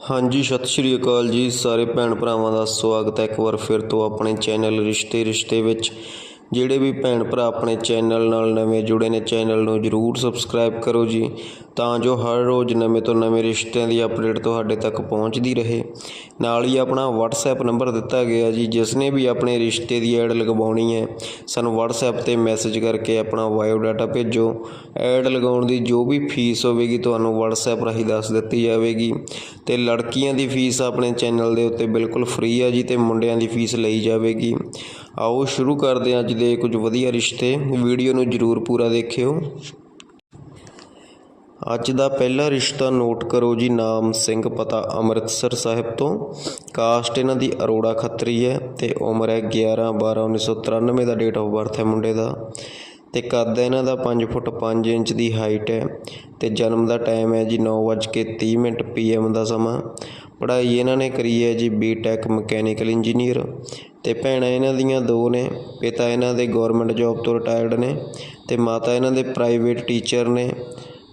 ਹਾਂਜੀ, ਸਤਿ ਸ਼੍ਰੀ ਅਕਾਲ ਜੀ। ਸਾਰੇ ਭੈਣ ਭਰਾਵਾਂ ਦਾ ਸਵਾਗਤ ਹੈ ਇੱਕ ਵਾਰ ਫਿਰ ਤੋਂ ਆਪਣੇ ਚੈਨਲ ਰਿਸ਼ਤੇ ਰਿਸ਼ਤੇ ਵਿੱਚ। ਜਿਹੜੇ ਵੀ ਭੈਣ ਭਰਾ ਆਪਣੇ ਚੈਨਲ ਨਾਲ ਨਵੇਂ ਜੁੜੇ ਨੇ, ਚੈਨਲ ਨੂੰ ਜਰੂਰ ਸਬਸਕ੍ਰਾਈਬ ਕਰੋ ਜੀ, ਤਾਂ ਜੋ ਹਰ ਰੋਜ਼ ਨਵੇਂ ਤੋਂ ਨਵੇਂ ਰਿਸ਼ਤਿਆਂ ਦੀ ਅਪਡੇਟ ਤੁਹਾਡੇ ਤੱਕ ਪਹੁੰਚਦੀ ਰਹੇ। ਨਾਲ ਹੀ ਆਪਣਾ WhatsApp ਨੰਬਰ ਦਿੱਤਾ ਗਿਆ ਜੀ ਜਿਸ ਨੇ ਵੀ ਆਪਣੇ ਰਿਸ਼ਤੇ ਦੀ ਐਡ ਲਗਵਾਉਣੀ ਹੈ, ਸਾਨੂੰ WhatsApp ਤੇ ਮੈਸੇਜ ਕਰਕੇ ਆਪਣਾ ਬਾਇਓ ਡਾਟਾ ਭੇਜੋ। ਐਡ ਲਗਾਉਣ ਦੀ ਜੋ ਵੀ ਫੀਸ ਹੋਵੇਗੀ, ਤੁਹਾਨੂੰ WhatsApp ਰਾਹੀਂ ਦੱਸ ਦਿੱਤੀ ਜਾਵੇਗੀ। ਤੇ ਲੜਕੀਆਂ ਦੀ ਫੀਸ ਆਪਣੇ ਚੈਨਲ ਦੇ ਉੱਤੇ ਬਿਲਕੁਲ ਫ੍ਰੀ ਹੈ ਜੀ, ਤੇ ਮੁੰਡਿਆਂ ਦੀ ਫੀਸ ਲਈ ਜਾਵੇਗੀ। ਆਓ ਸ਼ੁਰੂ ਕਰਦੇ ਹਾਂ ਅੱਜ ਦੇ ਕੁਝ ਵਧੀਆ ਰਿਸ਼ਤੇ। ਵੀਡੀਓ ਨੂੰ ਜਰੂਰ ਪੂਰਾ ਦੇਖਿਓ। ਅੱਜ ਦਾ ਪਹਿਲਾ ਰਿਸ਼ਤਾ ਨੋਟ ਕਰੋ ਜੀ, ਨਾਮ ਸਿੰਘ, ਪਤਾ ਅੰਮ੍ਰਿਤਸਰ ਸਾਹਿਬ ਤੋਂ। ਕਾਸਟ ਇਹਨਾਂ ਦੀ ਅਰੋੜਾ ਖੱਤਰੀ ਹੈ ਤੇ ਉਮਰ ਹੈ 11 12 1993 ਦਾ ਡੇਟ ਆਫ ਬਰਥ ਹੈ ਮੁੰਡੇ ਦਾ। ਤੇ ਕੱਦ ਇਹਨਾਂ ਦਾ 5 ਫੁੱਟ 5 ਇੰਚ ਦੀ ਹਾਈਟ ਹੈ। ਤੇ ਜਨਮ ਦਾ ਟਾਈਮ ਹੈ ਜੀ 9:30 ਮਿੰਟ ਪੀਐਮ ਦਾ ਸਮਾਂ। ਪੜ੍ਹਾਈ ਇਹਨਾਂ ਨੇ ਕਰੀ ਹੈ ਜੀ ਬੀਟੈਕ ਮਕੈਨੀਕਲ ਇੰਜੀਨੀਅਰ ਅਤੇ ਭੈਣਾਂ ਇਹਨਾਂ ਦੀਆਂ ਦੋ ਨੇ, ਪਿਤਾ ਇਹਨਾਂ ਦੇ ਗੌਰਮੈਂਟ ਜੋਬ ਤੋਂ ਰਿਟਾਇਰਡ ਨੇ ਅਤੇ ਮਾਤਾ ਇਹਨਾਂ ਦੇ ਪ੍ਰਾਈਵੇਟ ਟੀਚਰ ਨੇ।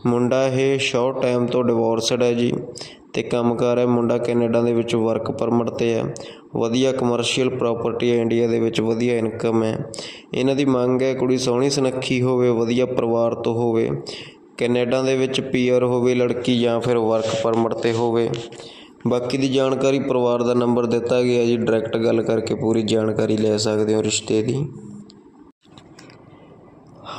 ਮੁੰਡਾ ਇਹ ਸ਼ੋਰਟ ਟਾਈਮ ਤੋਂ ਡਿਵੋਰਸਡ ਹੈ ਜੀ ਤੇ ਕੰਮਕਾਰ ਹੈ ਮੁੰਡਾ ਕੈਨੇਡਾ ਦੇ ਵਿੱਚ ਵਰਕ ਪਰਮਿਟ ਤੇ ਹੈ। ਵਧੀਆ ਕਮਰਸ਼ੀਅਲ ਪ੍ਰਾਪਰਟੀ ਹੈ ਇੰਡੀਆ ਦੇ ਵਿੱਚ, ਵਧੀਆ ਇਨਕਮ ਹੈ। ਇਹਨਾਂ ਦੀ ਮੰਗ ਹੈ ਕੁੜੀ ਸੋਹਣੀ ਸੁਨੱਖੀ ਹੋਵੇ, ਵਧੀਆ ਪਰਿਵਾਰ ਤੋਂ ਹੋਵੇ, ਕੈਨੇਡਾ ਦੇ ਵਿੱਚ ਪੀਆਰ ਹੋਵੇ, ਲੜਕੀ ਜਾਂ ਫਿਰ ਵਰਕ ਪਰਮਿਟ ਤੇ ਹੋਵੇ। ਬਾਕੀ ਦੀ ਜਾਣਕਾਰੀ ਪਰਿਵਾਰ ਦਾ ਨੰਬਰ ਦਿੱਤਾ ਗਿਆ ਜੀ। ਡਾਇਰੈਕਟ ਗੱਲ ਕਰਕੇ ਪੂਰੀ ਜਾਣਕਾਰੀ ਲੈ ਸਕਦੇ ਹੋ ਰਿਸ਼ਤੇ ਦੀ।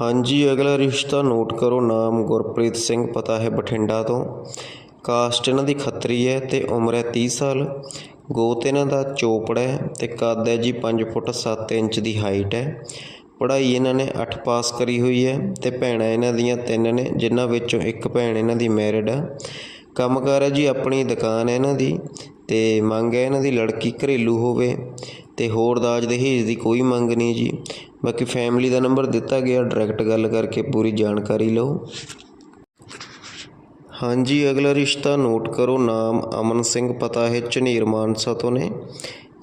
ਹਾਂਜੀ, ਅਗਲਾ ਰਿਸ਼ਤਾ ਨੋਟ ਕਰੋ। ਨਾਮ ਗੁਰਪ੍ਰੀਤ ਸਿੰਘ, ਪਤਾ ਹੈ ਬਠਿੰਡਾ ਤੋਂ। ਕਾਸਟ ਇਹਨਾਂ ਦੀ ਖੱਤਰੀ ਹੈ ਤੇ ਉਮਰ ਹੈ 30 ਸਾਲ। ਗੋਤ ਇਹਨਾਂ ਦਾ ਚੋਪੜਾ ਹੈ ਤੇ ਕੱਦ ਹੈ ਜੀ 5 ਫੁੱਟ 7 ਇੰਚ ਦੀ ਹਾਈਟ ਹੈ। ਪੜ੍ਹਾਈ ਇਹਨਾਂ ਨੇ 8 ਪਾਸ ਕਰੀ ਹੋਈ ਹੈ ਤੇ ਭੈਣਾਂ ਇਹਨਾਂ ਦੀਆਂ ਤਿੰਨ ਨੇ, ਜਿਨ੍ਹਾਂ ਵਿੱਚੋਂ ਇੱਕ ਭੈਣ ਇਹਨਾਂ ਦੀ ਮੈਰਿਡ ਹੈ ਕੰਮਕਾਰ ਹੈ ਜੀ, ਆਪਣੀ ਦੁਕਾਨ ਹੈ ਇਹਨਾਂ ਦੀ ਅਤੇ ਮੰਗ ਹੈ ਇਹਨਾਂ ਦੀ ਲੜਕੀ ਘਰੇਲੂ ਹੋਵੇ ਅਤੇ ਹੋਰ ਦਾਜ ਦਹੇਜ ਦੀ ਕੋਈ ਮੰਗ ਨਹੀਂ ਜੀ। ਬਾਕੀ ਫੈਮਿਲੀ ਦਾ ਨੰਬਰ ਦਿੱਤਾ ਗਿਆ ਡਾਇਰੈਕਟ ਗੱਲ ਕਰਕੇ ਪੂਰੀ ਜਾਣਕਾਰੀ ਲਓ। ਹਾਂਜੀ, ਅਗਲਾ ਰਿਸ਼ਤਾ ਨੋਟ ਕਰੋ, ਨਾਮ ਅਮਨ ਸਿੰਘ, ਪਤਾ ਹੈ ਝਨੀਰ ਮਾਨਸਾ ਤੋਂ ਨੇ।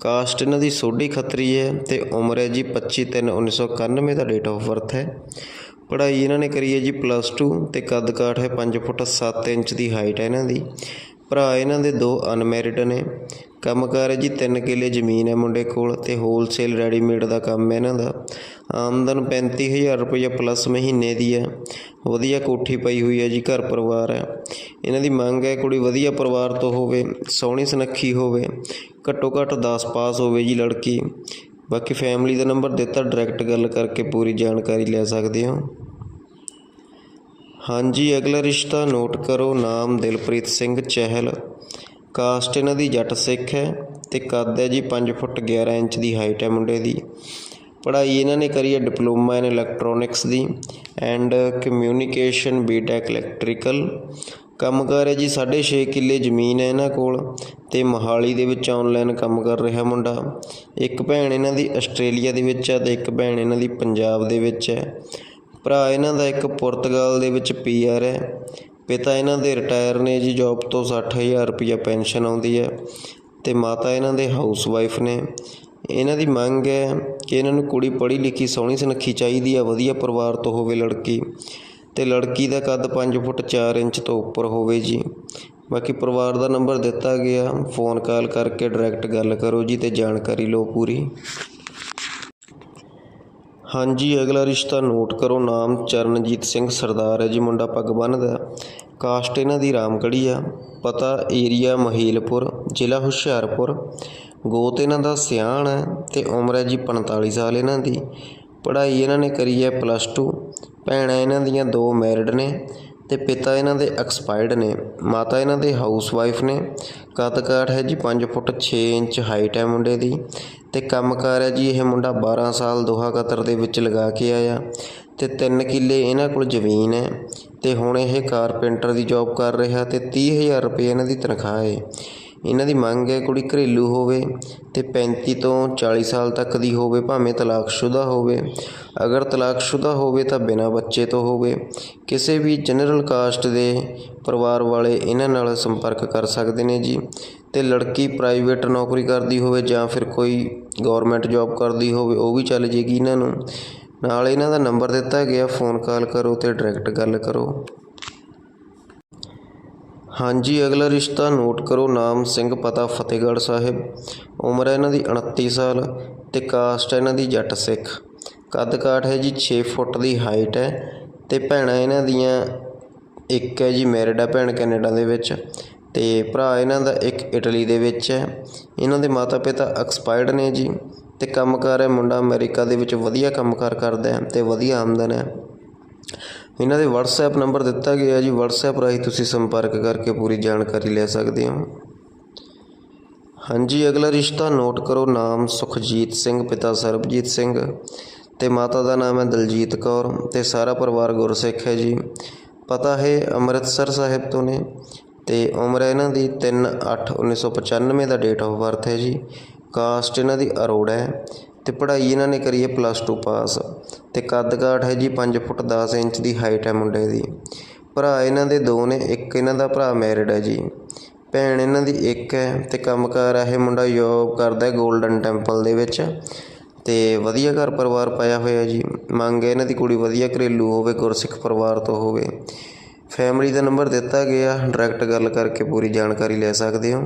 ਕਾਸਟ ਇਹਨਾਂ ਦੀ ਸੋਢੀ ਖੱਤਰੀ ਹੈ ਤੇ ਉਮਰ ਹੈ ਜੀ 25 3 1991 ਦਾ ਡੇਟ ਆਫ ਬਰਥ ਹੈ। ਪੜ੍ਹਾਈ ਇਹਨਾਂ ਨੇ ਕਰੀ ਹੈ ਜੀ ਪਲੱਸ 2 ਤੇ ਕੱਦ ਕਾਠ ਹੈ 5 ਫੁੱਟ 7 ਇੰਚ ਦੀ ਹਾਈਟ ਹੈ ਇਹਨਾਂ ਦੀ। ਭਰਾ ਇਹਨਾਂ ਦੇ ਦੋ ਅਨਮੈਰਿਡ ਨੇ। ਕੰਮਕਾਰ ਹੈ ਜੀ 3 ਕਿੱਲੇ ਜ਼ਮੀਨ ਹੈ ਮੁੰਡੇ ਕੋਲ ਤੇ ਹੋਲਸੇਲ ਰੈਡੀਮੇਡ ਦਾ ਕੰਮ ਹੈ ਇਹਨਾਂ ਦਾ। ਆਮਦਨ 35000 ਰੁਪਏ ਪਲੱਸ ਮਹੀਨੇ ਦੀ ਹੈ। ਵਧੀਆ ਕੋਠੀ ਪਈ ਹੋਈ ਹੈ ਜੀ, ਘਰ ਪਰਿਵਾਰ ਹੈ। ਇਹਨਾਂ ਦੀ ਮੰਗ ਹੈ ਕੁੜੀ ਵਧੀਆ ਪਰਿਵਾਰ ਤੋਂ ਹੋਵੇ, ਸੋਹਣੀ ਸੁਨੱਖੀ ਹੋਵੇ, ਘੱਟੋ ਘੱਟ 10 ਪਾਸ ਹੋਵੇ ਜੀ ਲੜਕੀ। ਬਾਕੀ ਫੈਮਿਲੀ ਦਾ ਨੰਬਰ ਦਿੱਤਾ ਡਾਇਰੈਕਟ ਗੱਲ ਕਰਕੇ ਪੂਰੀ ਜਾਣਕਾਰੀ ਲੈ ਸਕਦੇ ਹੋ। ਹਾਂਜੀ, ਅਗਲਾ ਰਿਸ਼ਤਾ ਨੋਟ ਕਰੋ, ਨਾਮ ਦਿਲਪ੍ਰੀਤ ਸਿੰਘ ਚਹਿਲ। ਕਾਸਟ ਇਹਨਾਂ ਦੀ ਜੱਟ ਸਿੱਖ ਹੈ ਤੇ ਕੱਦ ਹੈ ਜੀ 5 ਫੁੱਟ 11 ਇੰਚ ਦੀ ਹਾਈਟ ਹੈ ਮੁੰਡੇ ਦੀ। ਪੜ੍ਹਾਈ ਇਹਨਾਂ ਨੇ ਕਰੀ ਹੈ diploma in electronics the and communication B Tech electrical ਕੰਮ ਕਰ ਹੈ ਜੀ 6.5 ਕਿੱਲੇ ਜ਼ਮੀਨ ਹੈ ਇਹਨਾਂ ਕੋਲ ਤੇ ਮੋਹਾਲੀ ਦੇ ਵਿੱਚ ਆਨਲਾਈਨ ਕੰਮ ਕਰ ਰਿਹਾ ਮੁੰਡਾ। ਇੱਕ ਭੈਣ ਇਹਨਾਂ ਦੀ ਆਸਟ੍ਰੇਲੀਆ ਦੇ ਵਿੱਚ ਹੈ ਤੇ ਇੱਕ ਭੈਣ ਇਹਨਾਂ ਦੀ ਪੰਜਾਬ ਦੇ ਵਿੱਚ ਹੈ। ਭਰਾ ਇਹਨਾਂ ਦਾ ਇੱਕ ਪੁਰਤਗਾਲ ਦੇ ਵਿੱਚ ਪੀਆਰ ਹੈ। ਪਿਤਾ ਇਹਨਾਂ ਦੇ ਰਿਟਾਇਰ ਨੇ ਜੀ, ਜੌਬ ਤੋਂ 60000 ਰੁਪਇਆ ਪੈਨਸ਼ਨ ਆਉਂਦੀ ਹੈ ਤੇ ਮਾਤਾ ਇਹਨਾਂ ਦੇ ਹਾਊਸ ਵਾਈਫ ਨੇ। ਇਹਨਾਂ ਦੀ ਮੰਗ ਹੈ ਕਿ ਇਹਨਾਂ ਨੂੰ ਕੁੜੀ ਪੜ੍ਹੀ ਲਿਖੀ ਸੋਹਣੀ ਸੁਨੱਖੀ ਚਾਹੀਦੀ ਆ ਵਧੀਆ ਪਰਿਵਾਰ ਤੋਂ ਹੋਵੇ ਲੜਕੀ। ਅਤੇ ਲੜਕੀ ਦਾ ਕੱਦ ਪੰਜ ਫੁੱਟ ਚਾਰ ਇੰਚ ਤੋਂ ਉੱਪਰ ਹੋਵੇ ਜੀ। ਬਾਕੀ ਪਰਿਵਾਰ ਦਾ ਨੰਬਰ ਦਿੱਤਾ ਗਿਆ। ਫੋਨ ਕਾਲ ਕਰਕੇ ਡਾਇਰੈਕਟ ਗੱਲ ਕਰੋ ਜੀ ਅਤੇ ਜਾਣਕਾਰੀ ਲਓ ਪੂਰੀ। ਹਾਂਜੀ, ਅਗਲਾ ਰਿਸ਼ਤਾ ਨੋਟ ਕਰੋ। ਨਾਮ ਚਰਨਜੀਤ ਸਿੰਘ ਸਰਦਾਰ ਹੈ ਜੀ, ਮੁੰਡਾ ਪੱਗ ਬੰਨਦਾ ਕਾਸਟ ਇਹਨਾਂ ਦੀ ਰਾਮਗੜੀ ਆ। ਪਤਾ ਏਰੀਆ ਮਹੀਲਪੁਰ, ਜ਼ਿਲ੍ਹਾ ਹੁਸ਼ਿਆਰਪੁਰ। ਗੋਤ ਇਹਨਾਂ ਦਾ ਸਿਆਣ ਹੈ ਤੇ ਉਮਰ ਹੈ ਜੀ 45 ਸਾਲ ਇਹਨਾਂ ਦੀ। ਪੜ੍ਹਾਈ ਇਹਨਾਂ ਨੇ ਕਰੀ ਹੈ ਪਲੱਸ ਟੂ। ਭੈਣਾਂ ਇਹਨਾਂ ਦੀਆਂ ਦੋ ਮੈਰਿਡ ਨੇ ਤੇ ਪਿਤਾ ਇਹਨਾਂ ਦੇ ਐਕਸਪਾਇਰਡ ਨੇ। ਮਾਤਾ ਇਹਨਾਂ ਦੇ ਹਾਊਸ ਵਾਈਫ ਨੇ। ਕੱਦ ਕਾਠ ਹੈ ਜੀ 5 ਫੁੱਟ 6 ਇੰਚ ਹਾਈਟ ਹੈ ਮੁੰਡੇ ਦੀ ਤੇ ਕੰਮਕਾਰ ਹੈ ਜੀ ਇਹ ਮੁੰਡਾ 12 ਸਾਲ ਦੋਹਾ ਕਤਰ ਦੇ ਵਿੱਚ ਲਗਾ ਕੇ ਆਇਆ। ਤੇ 3 ਕਿੱਲੇ ਇਹਨਾਂ ਕੋਲ ਜ਼ਮੀਨ ਹੈ ਤੇ ਹੁਣ ਇਹ ਕਾਰਪੈਂਟਰ ਦੀ ਜੌਬ ਕਰ ਰਿਹਾ ਤੇ 30000 ਰੁਪਏ ਇਹਨਾਂ ਦੀ ਤਨਖਾਹ ਹੈ। ਇਹਨਾਂ ਦੀ ਮੰਗ ਹੈ ਕੁੜੀ ਘਰੇਲੂ ਹੋਵੇ ਅਤੇ ਪੈਂਤੀ ਤੋਂ 40 ਸਾਲ ਤੱਕ ਦੀ ਹੋਵੇ, ਭਾਵੇਂ ਤਲਾਕਸ਼ੁਦਾ ਹੋਵੇ। ਅਗਰ ਤਲਾਕਸ਼ੁਦਾ ਹੋਵੇ ਤਾਂ ਬਿਨਾਂ ਬੱਚੇ ਤੋਂ ਹੋਵੇ। ਕਿਸੇ ਵੀ ਜਨਰਲ ਕਾਸਟ ਦੇ ਪਰਿਵਾਰ ਵਾਲੇ ਇਹਨਾਂ ਨਾਲ ਸੰਪਰਕ ਕਰ ਸਕਦੇ ਨੇ ਜੀ। ਅਤੇ ਲੜਕੀ ਪ੍ਰਾਈਵੇਟ ਨੌਕਰੀ ਕਰਦੀ ਹੋਵੇ ਜਾਂ ਫਿਰ ਕੋਈ ਗੌਰਮੈਂਟ ਜੋਬ ਕਰਦੀ ਹੋਵੇ, ਉਹ ਵੀ ਚੱਲ ਜੇਗੀ ਇਹਨਾਂ ਨੂੰ। ਨਾਲ ਇਹਨਾਂ ਦਾ ਨੰਬਰ ਦਿੱਤਾ ਗਿਆ ਫੋਨ ਕਾਲ ਕਰੋ ਅਤੇ ਡਾਇਰੈਕਟ ਗੱਲ ਕਰੋ। ਹਾਂਜੀ, ਅਗਲਾ ਰਿਸ਼ਤਾ ਨੋਟ ਕਰੋ। ਨਾਮ ਸਿੰਘ ਪਤਾ, ਫਤਿਹਗੜ੍ਹ ਸਾਹਿਬ। ਉਮਰ ਹੈ ਇਹਨਾਂ ਦੀ 29 ਸਾਲ ਤੇ ਕਾਸਟ ਹੈ ਇਹਨਾਂ ਦੀ ਜੱਟ ਸਿੱਖ। ਕੱਦ ਕਾਠ ਹੈ ਜੀ 6 ਫੁੱਟ ਦੀ ਹਾਈਟ ਹੈ ਤੇ ਭੈਣਾਂ ਇਹਨਾਂ ਦੀਆਂ ਇੱਕ ਹੈ ਜੀ ਮੈਰਿਡ ਹੈ ਭੈਣ ਕੈਨੇਡਾ ਦੇ ਵਿੱਚ ਤੇ ਭਰਾ ਇਹਨਾਂ ਦਾ ਇੱਕ ਇਟਲੀ ਦੇ ਵਿੱਚ ਹੈ। ਇਹਨਾਂ ਦੇ ਮਾਤਾ ਪਿਤਾ ਐਕਸਪਾਇਰਡ ਨੇ ਜੀ ਤੇ ਕੰਮਕਾਰ ਹੈ ਮੁੰਡਾ ਅਮਰੀਕਾ ਦੇ ਵਿੱਚ ਵਧੀਆ ਕੰਮਕਾਰ ਕਰਦਾ ਹੈ ਤੇ ਵਧੀਆ ਆਮਦਨ ਹੈ। ਇਹਨਾਂ ਦੇ WhatsApp ਨੰਬਰ ਦਿੱਤਾ ਗਿਆ ਜੀ। WhatsApp ਰਾਹੀਂ ਤੁਸੀਂ ਸੰਪਰਕ ਕਰਕੇ ਪੂਰੀ ਜਾਣਕਾਰੀ ਲੈ ਸਕਦੇ ਹੋ। ਹਾਂਜੀ, ਅਗਲਾ ਰਿਸ਼ਤਾ ਨੋਟ ਕਰੋ। ਨਾਮ ਸੁਖਜੀਤ ਸਿੰਘ, ਪਿਤਾ ਸਰਬਜੀਤ ਸਿੰਘ ਤੇ ਮਾਤਾ ਦਾ ਨਾਮ ਹੈ ਦਲਜੀਤ ਕੌਰ ਤੇ ਸਾਰਾ ਪਰਿਵਾਰ ਗੁਰਸਿੱਖ ਹੈ ਜੀ। ਪਤਾ ਹੈ ਅੰਮ੍ਰਿਤਸਰ ਸਾਹਿਬ ਤੋਂ ਨੇ ਤੇ ਉਮਰ ਇਹਨਾਂ ਦੀ 3/8/1995 ਦਾ ਡੇਟ ਆਫ ਬਰਥ ਹੈ ਜੀ। ਕਾਸਟ ਇਹਨਾਂ ਦੀ ਅਰੋੜਾ ਹੈ। ਅਤੇ ਪੜ੍ਹਾਈ ਇਹਨਾਂ ਨੇ ਕਰੀ ਹੈ ਪਲੱਸ ਟੂ ਪਾਸ ਅਤੇ ਕੱਦ ਕਾਠ ਹੈ ਜੀ ਪੰਜ ਫੁੱਟ ਦਸ ਇੰਚ ਦੀ ਹਾਈਟ ਹੈ ਮੁੰਡੇ ਦੀ। ਭਰਾ ਇਹਨਾਂ ਦੇ ਦੋ ਨੇ, ਇੱਕ ਇਹਨਾਂ ਦਾ ਭਰਾ ਮੈਰਿਡ ਹੈ ਜੀ। ਭੈਣ ਇਹਨਾਂ ਦੀ ਇੱਕ ਹੈ ਅਤੇ ਕੰਮਕਾਰ ਹੈ ਇਹ ਮੁੰਡਾ ਜੋਬ ਕਰਦਾ ਗੋਲਡਨ ਟੈਂਪਲ ਦੇ ਵਿੱਚ ਅਤੇ ਵਧੀਆ ਘਰ ਪਰਿਵਾਰ ਪਾਇਆ ਹੋਇਆ ਜੀ। ਮੰਗ ਹੈ ਇਹਨਾਂ ਦੀ ਕੁੜੀ ਵਧੀਆ ਘਰੇਲੂ ਹੋਵੇ, ਗੁਰਸਿੱਖ ਪਰਿਵਾਰ ਤੋਂ ਹੋਵੇ। ਫੈਮਿਲੀ ਦਾ ਨੰਬਰ ਦਿੱਤਾ ਗਿਆ ਡਾਇਰੈਕਟ ਗੱਲ ਕਰਕੇ ਪੂਰੀ ਜਾਣਕਾਰੀ ਲੈ ਸਕਦੇ ਹੋ।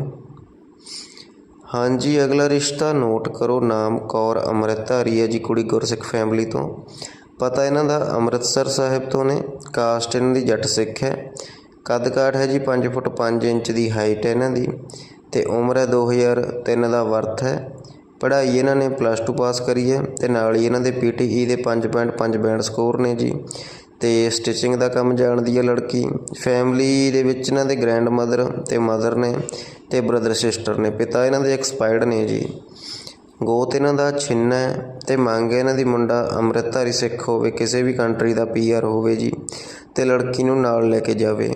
ਹਾਂਜੀ, ਅਗਲਾ ਰਿਸ਼ਤਾ ਨੋਟ ਕਰੋ ਨਾਮ ਕੌਰ ਅੰਮ੍ਰਿਤਧਾਰੀ ਹੈ ਜੀ ਕੁੜੀ ਗੁਰਸਿੱਖ ਫੈਮਿਲੀ ਤੋਂ। ਪਤਾ ਇਹਨਾਂ ਦਾ ਅੰਮ੍ਰਿਤਸਰ ਸਾਹਿਬ ਤੋਂ ਨੇ। ਕਾਸਟ ਇਹਨਾਂ ਦੀ ਜੱਟ ਸਿੱਖ ਹੈ। ਕੱਦ ਕਾਠ ਹੈ ਜੀ 5 ਫੁੱਟ 5 ਇੰਚ ਦੀ ਹਾਈਟ ਹੈ ਇਹਨਾਂ ਦੀ ਤੇ ਉਮਰ ਹੈ 2003 ਦਾ ਵਰਥ ਹੈ। ਪੜ੍ਹਾਈ ਇਹਨਾਂ ਨੇ ਪਲੱਸ 2 ਪਾਸ ਕਰੀ ਹੈ ਤੇ ਨਾਲ ਹੀ ਇਹਨਾਂ ਦੇ ਪੀਟੀਈ ਦੇ 5.5 ਬੈਂਡ ਸਕੋਰ ਨੇ ਜੀ। ਤੇ ਸਟਿਚਿੰਗ ਦਾ ਕੰਮ ਜਾਣਦੀ ਹੈ ਲੜਕੀ। ਫੈਮਿਲੀ ਦੇ ਵਿੱਚ ਇਹਨਾਂ ਦੇ ਗ੍ਰੈਂਡ ਮਦਰ ਤੇ ਮਦਰ ਨੇ ਤੇ ਬ੍ਰਦਰ ਸਿਸਟਰ ਨੇ, ਪਿਤਾ ਇਹਨਾਂ ਦੇ ਐਕਸਪਾਇਰਡ ਨੇ ਜੀ। ਗੋਤ ਇਹਨਾਂ ਦਾ ਛਿੰਨਾ ਹੈ ਤੇ ਮੰਗ ਹੈ ਇਹਨਾਂ ਦੀ ਮੁੰਡਾ ਅੰਮ੍ਰਿਤਧਾਰੀ ਸਿੱਖ ਹੋਵੇ, ਕਿਸੇ ਵੀ ਕੰਟਰੀ ਦਾ ਪੀਆਰ ਹੋਵੇ ਜੀ, ਤੇ ਲੜਕੀ ਨੂੰ ਨਾਲ ਲੈ ਕੇ ਜਾਵੇ।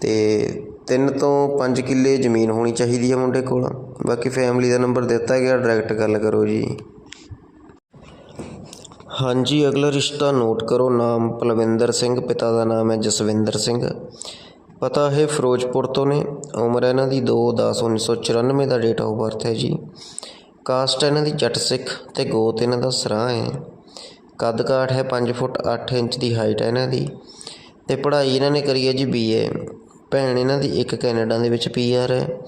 ਤੇ ਤਿੰਨ ਤੋਂ 5 ਕਿੱਲੇ ਜ਼ਮੀਨ ਹੋਣੀ ਚਾਹੀਦੀ ਹੈ ਮੁੰਡੇ ਕੋਲ। ਬਾਕੀ ਫੈਮਿਲੀ ਦਾ ਨੰਬਰ ਦਿੱਤਾ ਗਿਆ ਡਾਇਰੈਕਟ ਗੱਲ ਕਰੋ ਜੀ। ਹਾਂਜੀ, ਅਗਲਾ ਰਿਸ਼ਤਾ ਨੋਟ ਕਰੋ। ਨਾਮ ਪਲਵਿੰਦਰ ਸਿੰਘ, ਪਿਤਾ ਦਾ ਨਾਮ ਹੈ ਜਸਵਿੰਦਰ ਸਿੰਘ। ਪਤਾ ਹੈ ਫਿਰੋਜ਼ਪੁਰ ਤੋਂ ਨੇ। ਉਮਰ ਇਹਨਾਂ ਦੀ 2/10/1994 ਦਾ ਡੇਟ ਆਫ ਬਰਥ ਹੈ ਜੀ। ਕਾਸਟ ਇਹਨਾਂ ਦੀ ਜੱਟ ਸਿੱਖ ਤੇ ਗੋਤ ਇਹਨਾਂ ਦਾ ਸਰਾਂ ਹੈ। ਕੱਦ ਕਾਠ ਹੈ 5 ਫੁੱਟ 8 ਇੰਚ ਦੀ ਹਾਈਟ ਹੈ ਇਹਨਾਂ ਦੀ। ਤੇ ਪੜ੍ਹਾਈ ਇਹਨਾਂ ਨੇ ਕਰੀ ਹੈ ਜੀ ਬੀਏ ਭੈਣ ਇਹਨਾਂ ਦੀ ਇੱਕ ਕੈਨੇਡਾ ਦੇ ਵਿੱਚ ਪੀਆਰ ਹੈ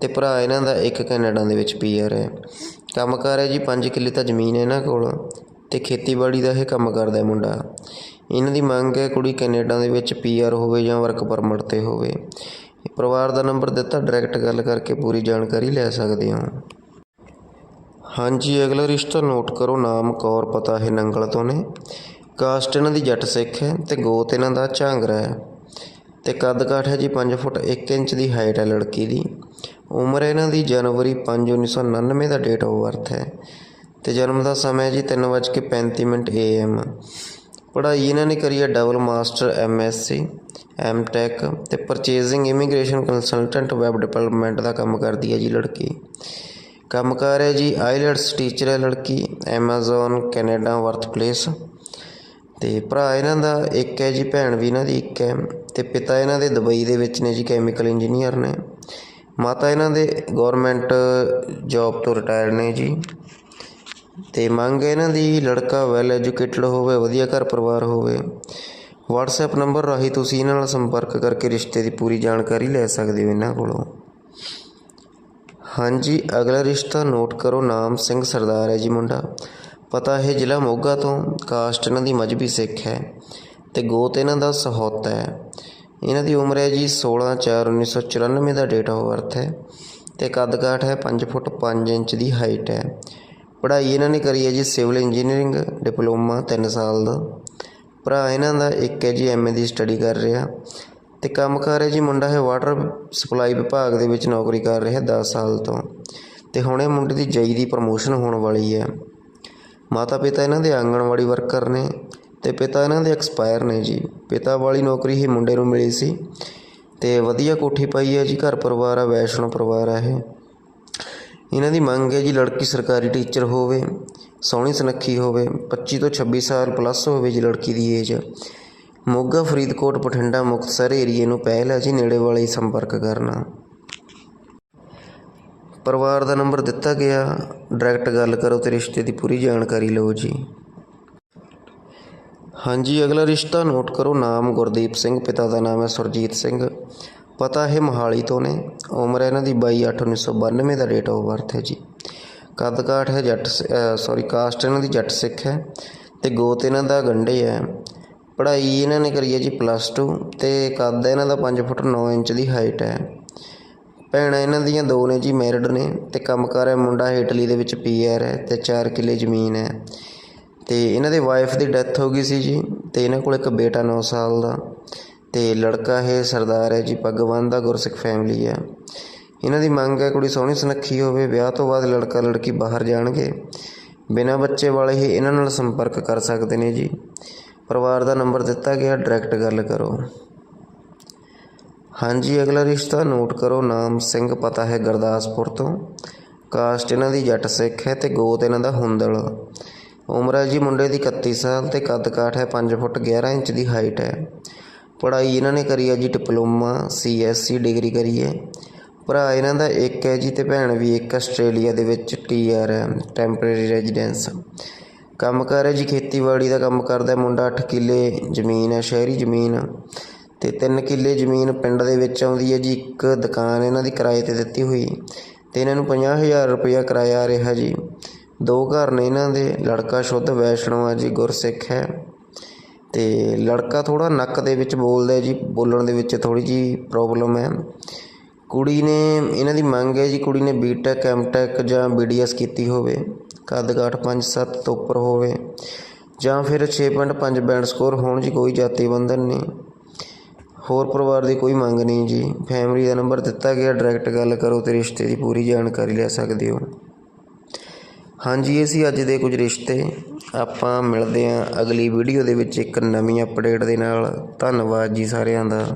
ਤੇ ਭਰਾ ਇਹਨਾਂ ਦਾ ਇੱਕ ਕੈਨੇਡਾ ਦੇ ਵਿੱਚ ਪੀਆਰ ਹੈ। ਕੰਮ ਕੰਮਕਾਰ ਹੈ ਜੀ 5 ਕਿੱਲੇ ਤਾਂ ਜ਼ਮੀਨ ਹੈ ਇਹਨਾਂ ਕੋਲ। ਅਤੇ ਖੇਤੀਬਾੜੀ ਦਾ ਇਹ ਕੰਮ ਕਰਦਾ ਮੁੰਡਾ। ਇਹਨਾਂ ਦੀ ਮੰਗ ਹੈ ਕੁੜੀ ਕੈਨੇਡਾ ਦੇ ਵਿੱਚ ਪੀਆਰ ਹੋਵੇ ਜਾਂ ਵਰਕ ਪਰਮਿਟ ਤੇ ਹੋਵੇ। ਪਰਿਵਾਰ ਦਾ ਨੰਬਰ ਦਿੱਤਾ ਡਾਇਰੈਕਟ ਗੱਲ ਕਰਕੇ ਪੂਰੀ ਜਾਣਕਾਰੀ ਲੈ ਸਕਦੇ ਹੋ। ਹਾਂਜੀ, ਅਗਲਾ ਰਿਸ਼ਤਾ ਨੋਟ ਕਰੋ, ਨਾਮ, ਕੌਰ, ਪਤਾ ਹੈ ਨੰਗਲ ਤੋਂ ਨੇ। ਕਾਸਟ ਇਹਨਾਂ ਦੀ ਜੱਟ ਸਿੱਖ ਹੈ ਤੇ ਗੋਤ ਇਹਨਾਂ ਦਾ ਝਾਂਗਰਾ ਹੈ। ਤੇ ਕੱਦ ਕਾਠ ਹੈ ਜੀ 5 ਫੁੱਟ 1 ਇੰਚ ਦੀ ਹਾਈਟ ਹੈ ਲੜਕੀ ਦੀ। ਉਮਰ ਇਹਨਾਂ ਦੀ ਜਨਵਰੀ 5 1999 ਦਾ ਡੇਟ ਆਫ ਬਰਥ ਹੈ। ਤੇ ਜਨਮ ਦਾ ਸਮਾਂ ਹੈ ਜੀ 3:35 ਮਿੰਟ ਏਐਮ ਪੜ੍ਹਾਈ ਇਹਨਾਂ ਨੇ ਕਰੀ ਹੈ ਡਬਲ ਮਾਸਟਰ ਐਮਐਸਸੀ ਐਮਟੈਕ ਤੇ purchasing immigration consultant web development ਦਾ ਕੰਮ ਕਰਦੀ ਹੈ ਜੀ ਲੜਕੀ। ਕੰਮਕਾਰ ਹੈ ਜੀ ਆਈਲੈਟਸ ਟੀਚਰ ਹੈ ਲੜਕੀ ਐਮਾਜ਼ਨ ਕੈਨੇਡਾ ਵਰਥ ਪਲੇਸ ਤੇ ਭਰਾ ਇਹਨਾਂ ਦਾ ਇੱਕ ਹੈ ਜੀ, ਭੈਣ ਵੀ ਇਹਨਾਂ ਦੀ ਇੱਕ ਹੈ। ਤੇ ਪਿਤਾ ਇਹਨਾਂ ਦੇ ਦੁਬਈ ਦੇ ਵਿੱਚ ਨੇ ਜੀ ਕੈਮੀਕਲ ਇੰਜੀਨੀਅਰ ਨੇ। ਮਾਤਾ ਇਹਨਾਂ ਦੇ ਗਵਰਨਮੈਂਟ ਜੌਬ ਤੋਂ ਰਿਟਾਇਰ ਨੇ ਜੀ। ਤੇ ਮੰਗ ਹੈ ਇਹਨਾਂ ਦੀ, ਲੜਕਾ ਵੈਲ ਐਜੂਕੇਟਡ ਹੋਵੇ, ਵਧੀਆ ਘਰ ਪਰਿਵਾਰ ਹੋਵੇ। WhatsApp ਨੰਬਰ ਰਾਹੀਂ ਤੁਸੀਂ ਇਹਨਾਂ ਨਾਲ ਸੰਪਰਕ ਕਰਕੇ ਰਿਸ਼ਤੇ ਦੀ ਪੂਰੀ ਜਾਣਕਾਰੀ ਲੈ ਸਕਦੇ ਹੋ ਇਹਨਾਂ ਕੋਲੋਂ। ਹਾਂਜੀ, ਅਗਲਾ ਰਿਸ਼ਤਾ ਨੋਟ ਕਰੋ, ਨਾਮ ਸਿੰਘ ਸਰਦਾਰ ਹੈ ਜੀ ਮੁੰਡਾ। ਪਤਾ ਹੈ ਜ਼ਿਲ੍ਹਾ ਮੋਗਾ ਤੋਂ ਕਾਸਟ ਇਹਨਾਂ ਦੀ ਮਜਬੀ ਸਿੱਖ ਹੈ ਤੇ ਗੋਤ ਇਹਨਾਂ ਦਾ ਸਹੌਤਾ ਹੈ। ਇਹਨਾਂ ਦੀ ਉਮਰ ਹੈ ਜੀ 16/4/1994 ਦਾ ਡੇਟ ਆਫ ਬਰਥ ਹੈ ਤੇ ਕੱਦ ਕਾਠ ਹੈ 5 ਫੁੱਟ 5 ਇੰਚ ਦੀ ਹਾਈਟ ਹੈ। ਪੜ੍ਹਾਈ ਇਹਨਾਂ ਨੇ ਕਰੀ ਹੈ ਜੀ ਸਿਵਲ ਇੰਜੀਨੀਅਰਿੰਗ ਡਿਪਲੋਮਾ 3 ਸਾਲ ਦਾ। ਭਰਾ ਇਹਨਾਂ ਦਾ ਇੱਕ ਹੈ ਜੀ ਐਮਏ ਦੀ ਸਟੱਡੀ ਕਰ ਰਿਹਾ ਤੇ ਕੰਮਕਾਰ ਹੈ ਜੀ ਮੁੰਡਾ ਹੈ ਵਾਟਰ ਸਪਲਾਈ ਵਿਭਾਗ ਦੇ ਵਿੱਚ ਨੌਕਰੀ ਕਰ ਰਿਹਾ 10 ਸਾਲ ਤੋਂ। ਤੇ ਹੁਣ ਇਹ ਮੁੰਡੇ ਦੀ ਜਈ ਦੀ ਪ੍ਰਮੋਸ਼ਨ ਹੋਣ ਵਾਲੀ ਹੈ। ਮਾਤਾ ਪਿਤਾ ਇਹਨਾਂ ਦੇ ਆਂਗਣਵਾੜੀ ਵਰਕਰ ਨੇ ਤੇ ਪਿਤਾ ਇਹਨਾਂ ਦੇ ਐਕਸਪਾਇਰ ਨੇ ਜੀ। ਪਿਤਾ ਵਾਲੀ ਨੌਕਰੀ ਹੀ ਮੁੰਡੇ ਨੂੰ ਮਿਲੀ ਸੀ ਤੇ ਵਧੀਆ ਕੋਠੀ ਪਾਈ ਹੈ ਜੀ, ਘਰ ਪਰਿਵਾਰ ਆ, ਵੈਸ਼ਨੋ ਪਰਿਵਾਰ ਆ ਇਹ। ਇਹਨਾਂ ਦੀ ਮੰਗ ਹੈ ਜੀ ਲੜਕੀ ਸਰਕਾਰੀ ਟੀਚਰ ਹੋਵੇ ਸੋਹਣੀ ਸੁਨੱਖੀ ਹੋਵੇ 25 ਤੋਂ 26 ਸਾਲ ਪਲੱਸ ਹੋਵੇ ਜੀ ਲੜਕੀ ਦੀ ਏਜ ਮੋਗਾ ਫਰੀਦਕੋਟ ਬਠਿੰਡਾ ਮੁਕਤਸਰ ਏਰੀਏ ਨੂੰ ਪਹਿਲ ਹੈ ਜੀ ਨੇੜੇ ਵਾਲੇ ਸੰਪਰਕ ਕਰਨਾ। ਪਰਿਵਾਰ ਦਾ ਨੰਬਰ ਦਿੱਤਾ ਗਿਆ। ਡਾਇਰੈਕਟ ਗੱਲ ਕਰੋ ਤੇ ਰਿਸ਼ਤੇ ਦੀ ਪੂਰੀ ਜਾਣਕਾਰੀ ਲਓ ਜੀ। ਹਾਂਜੀ, ਅਗਲਾ ਰਿਸ਼ਤਾ ਨੋਟ ਕਰੋ। ਨਾਮ ਗੁਰਦੀਪ ਸਿੰਘ, ਪਿਤਾ ਦਾ ਨਾਮ ਹੈ ਸੁਰਜੀਤ ਸਿੰਘ। ਪਤਾ ਇਹ ਮੋਹਾਲੀ ਤੋਂ ਨੇ। ਉਮਰ ਇਹਨਾਂ ਦੀ 22/8/1992 ਦਾ ਡੇਟ ਆਫ ਬਰਥ ਹੈ ਜੀ। ਕੱਦ ਕਾਠ ਹੈ ਜੱਟ ਸੌਰੀ ਕਾਸਟ ਇਹਨਾਂ ਦੀ ਜੱਟ ਸਿੱਖ ਹੈ ਤੇ ਗੋਤ ਇਹਨਾਂ ਦਾ ਗੰਢੇ ਹੈ। ਪੜ੍ਹਾਈ ਇਹਨਾਂ ਨੇ ਕਰੀ ਹੈ ਜੀ ਪਲੱਸ 2 ਤੇ ਕੱਦ ਇਹਨਾਂ ਦਾ 5 ਫੁੱਟ 9 ਇੰਚ ਦੀ ਹਾਈਟ ਹੈ। ਭੈਣਾਂ ਇਹਨਾਂ ਦੀਆਂ ਦੋ ਨੇ ਜੀ ਮੈਰਿਡ ਨੇ ਤੇ ਕੰਮਕਾਰ ਹੈ ਮੁੰਡਾ ਇਟਲੀ ਦੇ ਵਿੱਚ ਪੀਆਰ ਹੈ ਤੇ 4 ਕਿੱਲੇ ਜ਼ਮੀਨ ਹੈ। ਤੇ ਇਹਨਾਂ ਦੇ ਵਾਈਫ ਦੀ ਡੈਥ ਹੋ ਗਈ ਸੀ ਜੀ ਤੇ ਇਹਨਾਂ ਕੋਲ ਇੱਕ ਬੇਟਾ 9 ਸਾਲ ਦਾ। ਤੇ ਲੜਕਾ ਇਹ ਸਰਦਾਰ ਹੈ ਜੀ ਪੱਗ ਬੰਨ੍ਹਦਾ ਗੁਰਸਿੱਖ ਫੈਮਿਲੀ ਹੈ। ਇਹਨਾਂ ਦੀ ਮੰਗ ਹੈ ਕੁੜੀ ਸੋਹਣੀ ਸੁਨੱਖੀ ਹੋਵੇ, ਵਿਆਹ ਤੋਂ ਬਾਅਦ ਲੜਕਾ ਲੜਕੀ ਬਾਹਰ ਜਾਣਗੇ। ਬਿਨਾਂ ਬੱਚੇ ਵਾਲੇ ਹੀ ਇਹਨਾਂ ਨਾਲ ਸੰਪਰਕ ਕਰ ਸਕਦੇ ਨੇ ਜੀ। ਪਰਿਵਾਰ ਦਾ ਨੰਬਰ ਦਿੱਤਾ ਗਿਆ ਡਾਇਰੈਕਟ ਗੱਲ ਕਰੋ। ਹਾਂਜੀ, ਅਗਲਾ ਰਿਸ਼ਤਾ ਨੋਟ ਕਰੋ, ਨਾਮ ਸਿੰਘ, ਪਤਾ ਹੈ ਗੁਰਦਾਸਪੁਰ ਤੋਂ। ਕਾਸਟ ਇਹਨਾਂ ਦੀ ਜੱਟ ਸਿੱਖ ਹੈ ਤੇ ਗੋਤ ਇਹਨਾਂ ਦਾ ਹੁੰਦਲ। ਉਮਰ ਹੈ ਜੀ ਮੁੰਡੇ ਦੀ 31 ਸਾਲ ਤੇ ਕੱਦ ਕਾਠ ਹੈ 5 ਫੁੱਟ 11 ਇੰਚ ਦੀ ਹਾਈਟ ਹੈ। ਪੜ੍ਹਾਈ ਇਹਨਾਂ ਨੇ ਕਰੀ ਹੈ ਜੀ, ਡਿਪਲੋਮਾ ਸੀਐਸਸੀ ਡਿਗਰੀ ਕਰੀ ਹੈ ਭਰਾ ਇਹਨਾਂ ਦਾ ਇੱਕ ਹੈ ਜੀ ਅਤੇ ਭੈਣ ਵੀ ਇੱਕ, ਆਸਟ੍ਰੇਲੀਆ ਦੇ ਵਿੱਚ ਟੀ ਆਰ ਹੈ ਟੈਂਪਰੇਰੀ ਰੈਜ਼ੀਡੈਂਸ ਕੰਮ ਕਰ ਹੈ ਜੀ, ਖੇਤੀਬਾੜੀ ਦਾ ਕੰਮ ਕਰਦਾ ਮੁੰਡਾ 8 ਕਿੱਲੇ ਜ਼ਮੀਨ ਹੈ, ਸ਼ਹਿਰੀ ਜ਼ਮੀਨ। ਤੇ 3 ਕਿੱਲੇ ਜ਼ਮੀਨ ਪਿੰਡ ਦੇ ਵਿੱਚ ਆਉਂਦੀ ਹੈ ਜੀ, ਇੱਕ ਦੁਕਾਨ ਇਹਨਾਂ ਦੀ ਕਿਰਾਏ ਤੇ ਦਿੱਤੀ ਹੋਈ। ਤੇ ਇਹਨਾਂ ਨੂੰ 50000 ਰੁਪਇਆ ਕਿਰਾਇਆ ਆ ਰਿਹਾ ਜੀ। ਦੋ ਘਰ ਨੇ ਇਹਨਾਂ ਦੇ, ਲੜਕਾ ਸ਼ੁੱਧ ਵੈਸ਼ਨੋ ਆ ਜੀ, ਗੁਰਸਿੱਖ ਹੈ। ਅਤੇ ਲੜਕਾ ਥੋੜ੍ਹਾ ਨੱਕ ਦੇ ਵਿੱਚ ਬੋਲਦਾ ਜੀ, ਬੋਲਣ ਦੇ ਵਿੱਚ ਥੋੜ੍ਹੀ ਜਿਹੀ ਪ੍ਰੋਬਲਮ ਹੈ। ਕੁੜੀ ਨੇ, ਇਹਨਾਂ ਦੀ ਮੰਗ ਹੈ ਜੀ, ਕੁੜੀ ਨੇ ਬੀਟੈਕ ਐਮਟੈਕ ਜਾਂ ਬੀਡੀਐਸ ਕੀਤੀ ਹੋਵੇ ਕੱਦ ਕਾਠ 5-7 ਤੋਂ ਉੱਪਰ ਹੋਵੇ, ਜਾਂ ਫਿਰ 6.5 ਬੈਂਡ ਸਕੋਰ ਹੋਣ ਜੀ, ਕੋਈ ਜਾਤੀ ਬੰਧਨ ਨਹੀਂ। ਹੋਰ ਪਰਿਵਾਰ ਦੀ ਕੋਈ ਮੰਗ ਨਹੀਂ ਜੀ। ਫੈਮਿਲੀ ਦਾ ਨੰਬਰ ਦਿੱਤਾ ਗਿਆ ਡਾਇਰੈਕਟ ਗੱਲ ਕਰੋ ਤੇ ਰਿਸ਼ਤੇ ਦੀ ਪੂਰੀ ਜਾਣਕਾਰੀ ਲੈ ਸਕਦੇ ਹੋ। ਹਾਂਜੀ, ਇਹ ਸੀ ਅੱਜ ਦੇ ਕੁਝ ਰਿਸ਼ਤੇ। ਆਪਾਂ ਮਿਲਦੇ ਹਾਂ ਅਗਲੀ ਵੀਡੀਓ ਦੇ ਵਿੱਚ ਇੱਕ ਨਵੀਂ ਅਪਡੇਟ ਦੇ ਨਾਲ। ਧੰਨਵਾਦ ਜੀ ਸਾਰਿਆਂ ਦਾ।